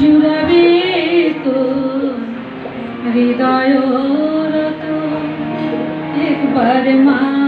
জুড়াবে তোর হৃদয় রত একবার মা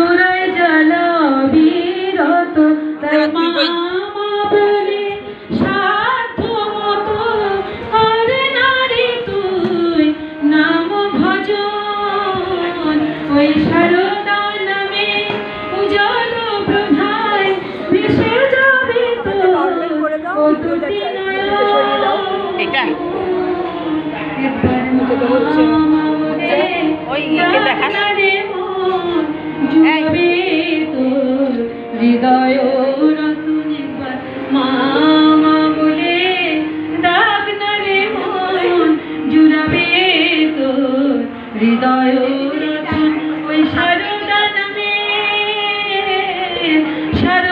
চূড়ায় জ্বালা অবিরত তাই মামা নাম ভজন। ওই সারদা নামে উজাল প্রধায় মিশে যাবে তো ও দুটি এটা? একবার হচ্ছে। হৃদয় মামা বলে ডাক নারে মন জুড়াবে তোর হৃদয় রতন ওই সারদা নামে সার